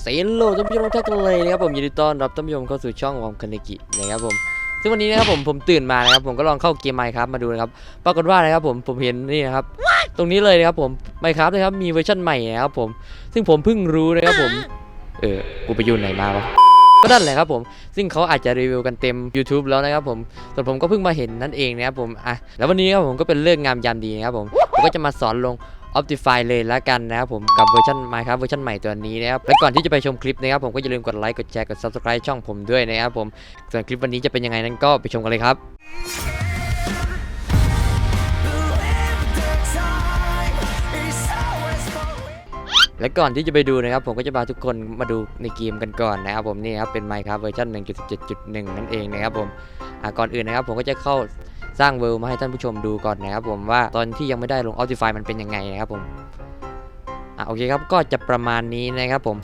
เซนโลท่านผู้ชมทุกท่านกันเลยนะครับผมยินดีต้อนรับท่านผู้ชมเข้าสู่ช่องวอมคานิกินะครับผมซึ่งวันนี้นะครับผมผมตื่นมานะครับผมก็ลองเข้าเกมไมครับมาดูนะครับปรากฏว่านะครับผมผมเห็นนี่นะครับตรงนี้เลยนะครับผมไมครับนะครับมีเวอร์ชันใหม่นะครับผมซึ่งผมเพิ่งรู้นะครับผมเออกูไปอยูไหนมาวะก็นั่นแหละครับผม ซึ่งเขาอาจจะรีวิวกันเต็ม YouTube แล้วนะครับผมส่วนผมก็เพิ่งมาเห็นนั่นเองนะครับผมอะแล้ววันนี้ครับผมก็เป็นเรื่องงามยามดีนะครับผมผมก็จะมาสอนลง Optify เลยแล้วกันนะครับผมกับเวอร์ชัน Minecraft เวอร์ชันใหม่ตัวนี้นะครับและก่อนที่จะไปชมคลิปนะครับผมก็อย่าลืมกดไลค์กดแชร์กด Subscribe ช่องผมด้วยนะครับผมส่วนคลิปวันนี้จะเป็นยังไงนั้นก็ไปชมกันเลยครับและก่อนที่จะไปดูนะครับผมก็จะพาทุกคนมาดูในเกมกันก่อนนะครับผมนี่ครับเป็น Minecraft เวอร์ชัน1.17.1 นั่นเองนะครับผมก่อนอื่นนะครับผมก็จะเข้า สร้างเวิลด์มาให้ท่านผู้ชมดูก่อนนะครับผมว่าตอนที่ยังไม่ได้ลง Optify มันเป็นยังไงนะครับผมอะโอเคครับก็จะประมาณนี้นะครับผม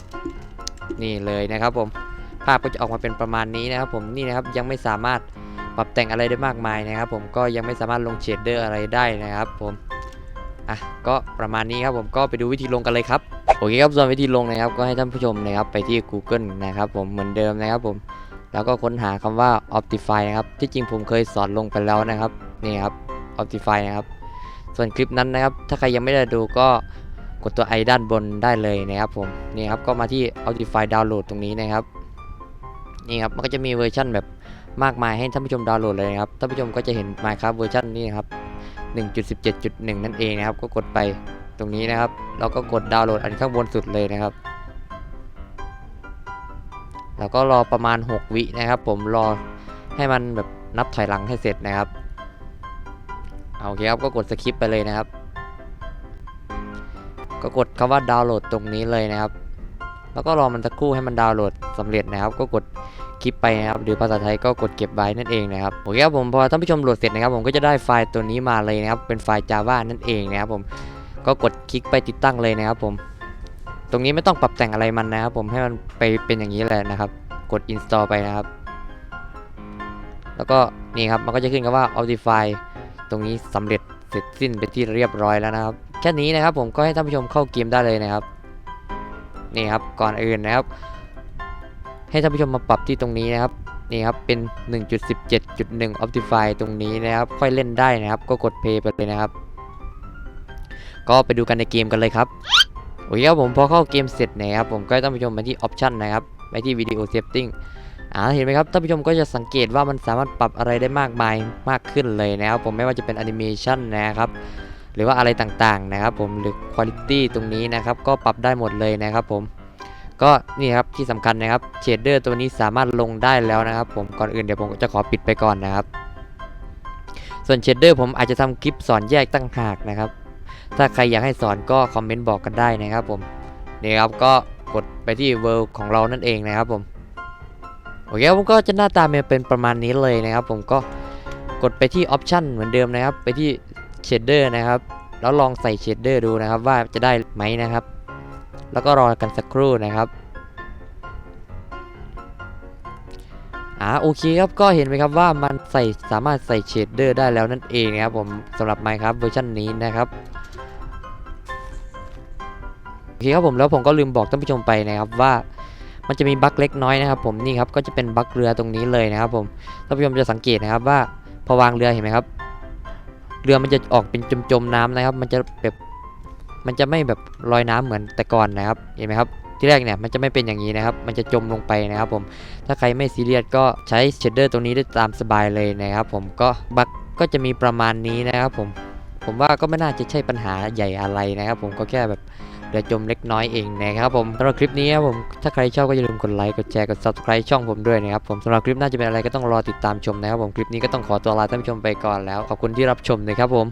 นี่เลยนะครับผมภาพก็จะออกมาเป็นประมาณนี้นะครับผมนี่นะครับยังไม่สามารถปรับแต่งอะไรได้มากมายนะครับ ผมก็ยังไม่สามารถลงเชดเดอร์อะไรได้นะครับผมอะก็ประมาณนี้ครับผมก็ไปดูวิธีลงกันเลยครับโอเคครับส่วนวิธีลงนะครับก็ให้ท่านผู้ชมนะครับไปที่ Google นะครับผมเหมือนเดิมนะครับผม แล้วก็ค้นหาคำว่า Optify นะครับ ที่จริงผมเคยสอนลงไปแล้วนะครับ นี่ครับ Optify นะครับ ส่วนคลิปนั้นนะครับ ถ้าใครยังไม่ได้ดูก็กดตัวไอด้านบนได้เลยนะครับผม นี่ครับ ก็มาที่ Optify ดาวน์โหลดตรงนี้นะครับ นี่ครับ มันก็จะมีเวอร์ชันแบบมากมายให้ท่านผู้ชมดาวน์โหลดเลยนะครับ ท่านผู้ชมก็จะเห็น Minecraft เวอร์ชันนี้นะครับ 1.17.1 นั่นเองนะครับ ก็กดไปตรงนี้นะครับ แล้วก็กดดาวน์โหลดอันข้างบนสุดเลยนะครับ แล้วก็รอประมาณ 6 วินะครับ ผมรอให้มันแบบนับถอยหลังให้เสร็จนะครับเอาโอเคครับก็กดสคริปไปเลยนะครับ ก็กดคำว่าดาวน์โหลดตรงนี้เลยนะครับ แล้วก็รอมันสักครู่ให้มันดาวน์โหลดสำเร็จนะครับ ก็กดคลิปไปนะครับ หรือภาษาไทยก็กดเก็บไว้นั่นเองนะครับโอเคครับผมพอท่านผู้ชมโหลดเสร็จนะครับ ผมก็จะได้ไฟล์ตัวนี้มาเลยนะครับ เป็นไฟล์ Java นั่นเองนะครับผมก็กดคลิกไปติดตั้งเลยนะครับผม ตรงนี้ไม่ต้องปรับแต่งอะไรมันนะครับ ผมให้มันไปเป็นอย่างนี้แหละนะครับ กด install ไปนะครับ แล้วก็นี่ครับมันก็จะขึ้นคำว่า Optify ตรงนี้สำเร็จเสร็จสิ้นเป็นที่เรียบร้อยแล้วนะครับ แค่นี้นะครับผมก็ให้ท่านผู้ชมเข้าเกมได้เลยนะครับ นี่ครับก่อนอื่นนะครับ ให้ท่านผู้ชมมาปรับที่ตรงนี้นะครับนี่ครับเป็น 1.17.1 Optify ตรงนี้นะครับ ค่อยเล่นได้นะครับ ก็กด play ไปเลยนะครับ ก็ไปดูกันในเกมกันเลยครับ โอเคครับผมพอเข้าเกมเสร็จนะครับผมก็ต้องไปชมไปที่ออปชันนะครับไปที่วิดีโอเซฟติ้งอ่าเห็นไหมครับท่านผู้ชมก็จะสังเกตว่ามันสามารถปรับอะไรได้มากมายมากขึ้นเลยนะครับผมไม่ว่าจะเป็นแอนิเมชันนะครับหรือว่าอะไรต่างๆนะครับผมหรือคุณภาพตรงนี้นะครับก็ปรับได้หมดเลยนะครับผมก็นี่ครับที่สำคัญนะครับเชดเดอร์ตัวนี้สามารถลงได้แล้วนะครับผมก่อนอื่นเดี๋ยวผมจะขอปิดไปก่อนนะครับ ส่วนเชดเดอร์ผมอาจจะทำคลิปสอนแยกตั้งหากนะครับ ถ้าใครอยากให้สอนก็คอมเมนต์บอกกันได้นะครับผมนี่ครับก็กดไปที่ World ของเรานั่นเองนะครับผมโอเคครับผมก็จะหน้าตาเป็นประมาณนี้เลยนะครับ ผมก็กดไปที่ Option เหมือนเดิมนะครับ ไปที่ Shader นะครับ แล้วลองใส่ Shader ดูนะครับว่าจะได้ไหมนะครับ แล้วก็รอกันสักครู่นะครับอ่าโอเคครับก็เห็นไหมครับว่ามันใส่สามารถใส่เชดเดอร์ได้แล้วนั่นเองนะครับผมสำหรับ Minecraft เวอร์ชันนี้นะครับ โอเคครับผมแล้วผมก็ลืมบอกท่านผู้ชมไปนะครับว่ามันจะมีบั๊กเล็กน้อยนะครับผมนี่ครับก็จะเป็นบั๊กเรือตรงนี้เลยนะครับผมท่านผู้ชมจะสังเกตนะครับว่าพอวางเรือเห็นไหมครับ เรือมันจะออกเป็นจมๆน้ำนะครับ มันจะแบบมันจะไม่แบบลอยน้ำเหมือนแต่ก่อนนะครับเห็นไหมครับที่แรกเนี่ยมันจะไม่เป็นอย่างนี้นะครับ มันจะจมลงไปนะครับผมถ้าใครไม่ซีเรียสก็ใช้เชดเดอร์ตรงนี้ได้ตามสบายเลยนะครับผมก็บั๊กก็จะมีประมาณนี้นะครับผมผมว่าก็ไม่น่าจะใช่ปัญหาใหญ่อะไรนะครับ ผมก็แค่แบบ เรือจมเล็กน้อยเองนะครับผมสำหรับคลิปนี้ครับผมถ้าใครชอบก็อย่าลืมกดไลค์กดแชร์กด subscribe ช่องผมด้วยนะครับผมสำหรับคลิปหน้าจะเป็นอะไรก็ต้องรอติดตามชมนะครับผมคลิปนี้ก็ต้องขอตัวลาท่านผู้ชมไปก่อนแล้วขอบคุณที่รับชมนะครับผม